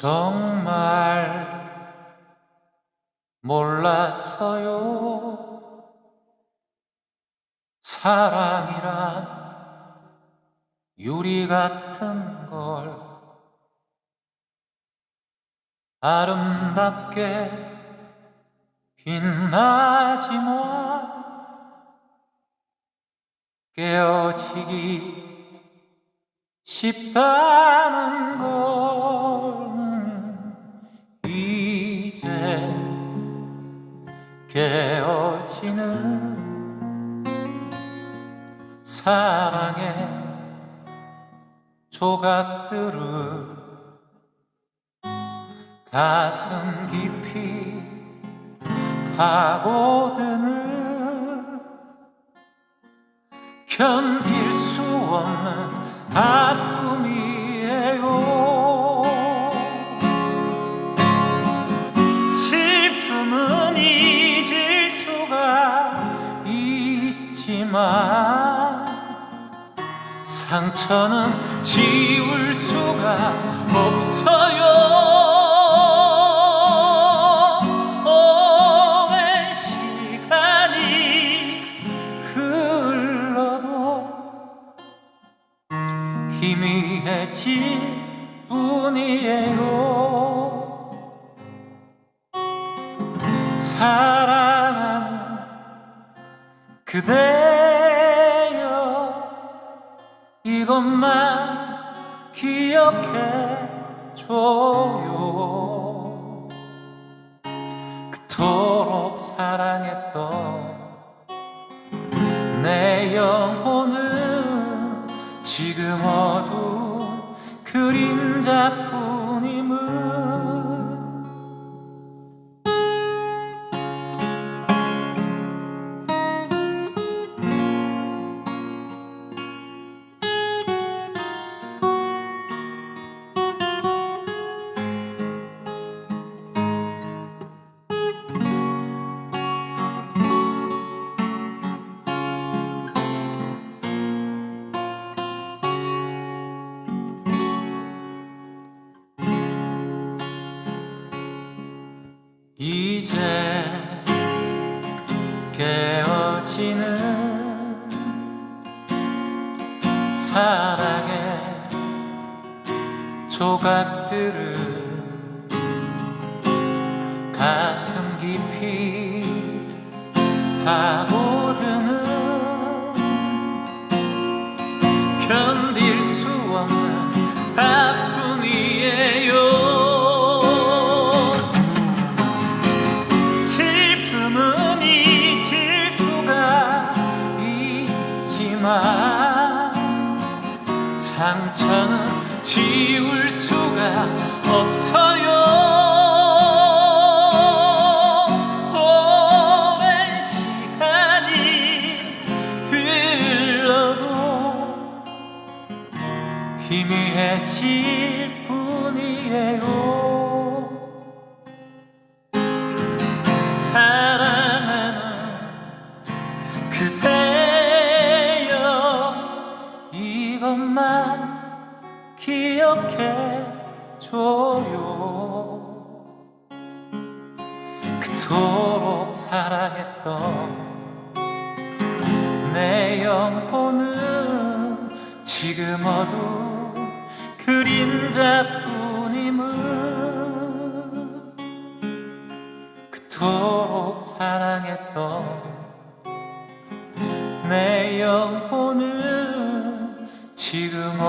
정말 몰랐어요. 사랑이란 유리 같은 걸 아름답게 빛나지만 깨어지기 쉽다는 걸 깨어지는 사랑의 조각들을 가슴 깊이 파고드는 견딜 수 없는 아픔 상처는 지울 수가 없어요. 오랜 시간이 흘러도 희미해질 뿐이에요. 사랑하는 그대 이것만 기억해 줘요. 그토록 사랑했던 내 영혼은 지금 어두운 그림자뿐 조각들을 사랑했던 내 영혼은 지금 어두 그림자뿐임을 그토록 사랑했던 내 영혼은 지금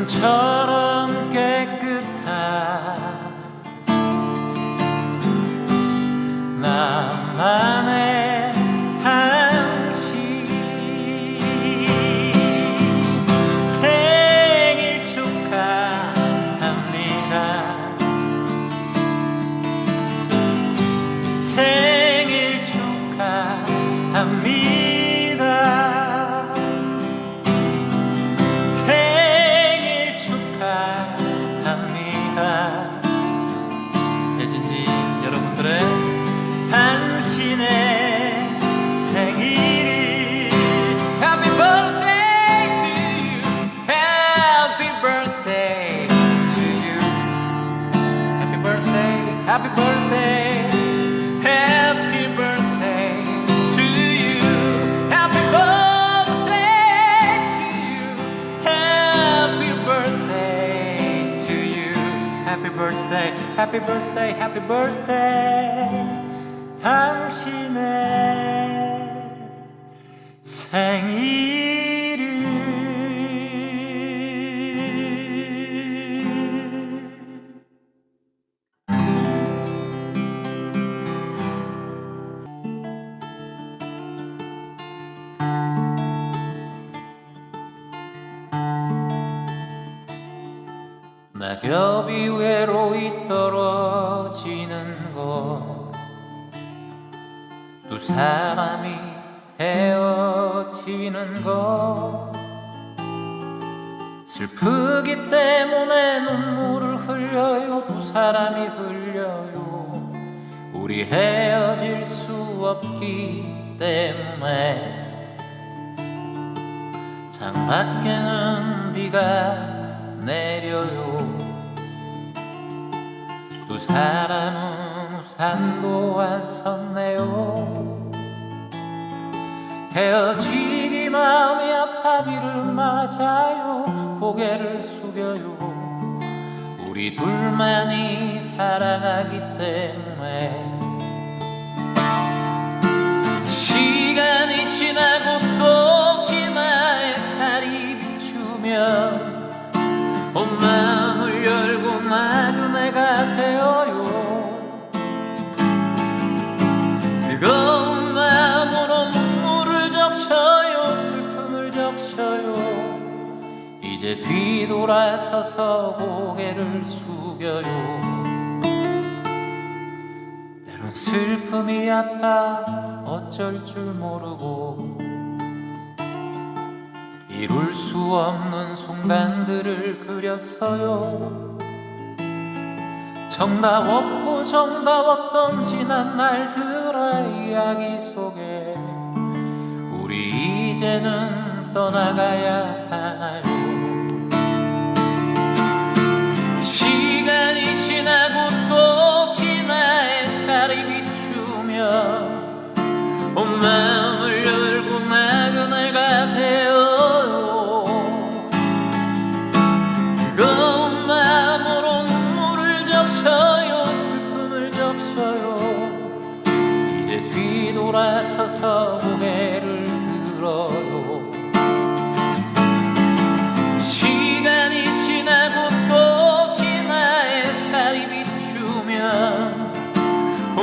물처럼 깨끗한 나만의 당신. 생일 축하합니다 Happy birthday Happy birthday to you Happy birthday to you Happy birthday to you Happy birthday Happy birthday Happy birthday 당신의 낙엽이 외로이 떨어지는 것. 두 사람이 헤어지는 것. 슬프기 때문에 눈물을 흘려요. 두 사람이 흘려요. 우리 헤어질 수 없기 때문에. 창밖에는 비가 내려요. 두 사람은 우산도 안 썼네요. 헤어지기 마음이 아파 비를 맞아요. 고개를 숙여요. 우리 둘만이 살아가기 때문에. 시간이 지나고 또 지나 햇살이 비추면 돌아서서 고개를 숙여요. 때론 슬픔이 아파 어쩔 줄 모르고 이룰 수 없는 순간들을 그렸어요. 정답 없고 정답 없던 지난 날들의 이야기 속에 우리 이제는 떠나가야 하나요 시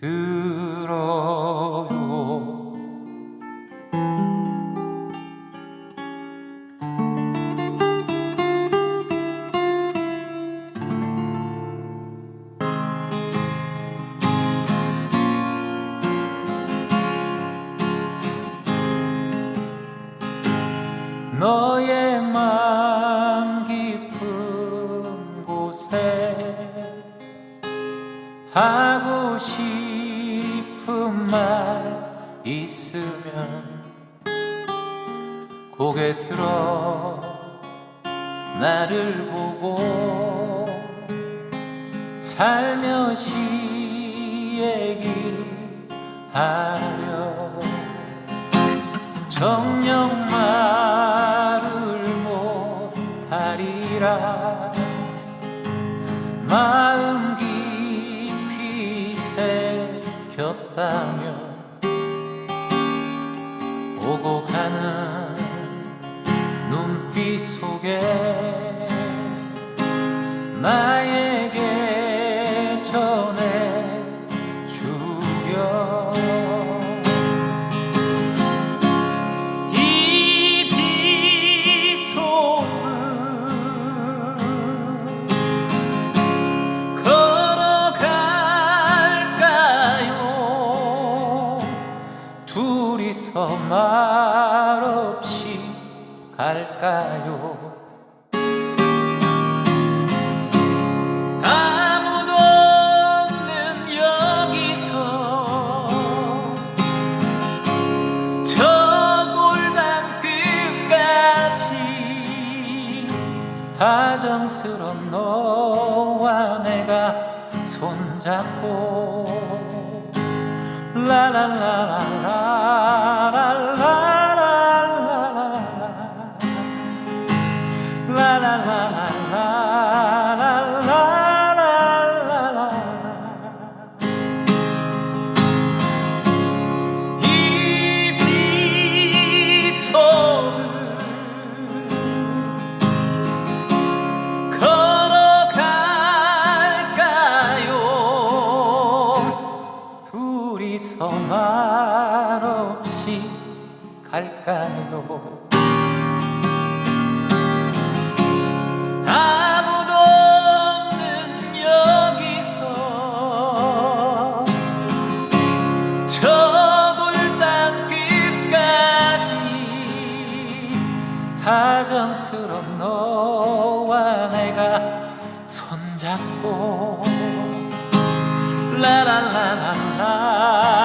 들어요. 너의 마음 깊은 곳에 있으면 고개 들어 나를 보고 살며시 얘기하려. 정녕 말을 못하리라. 마음 깊이 새겼다. 속에 나에게 저 사랑스런 너와 내가 손잡고 라라라라라. 둘이서 말없이 갈까요 아무도 없는 여기서 저 돌담 끝까지 다정스런 너와 내가 손잡고 la la la la.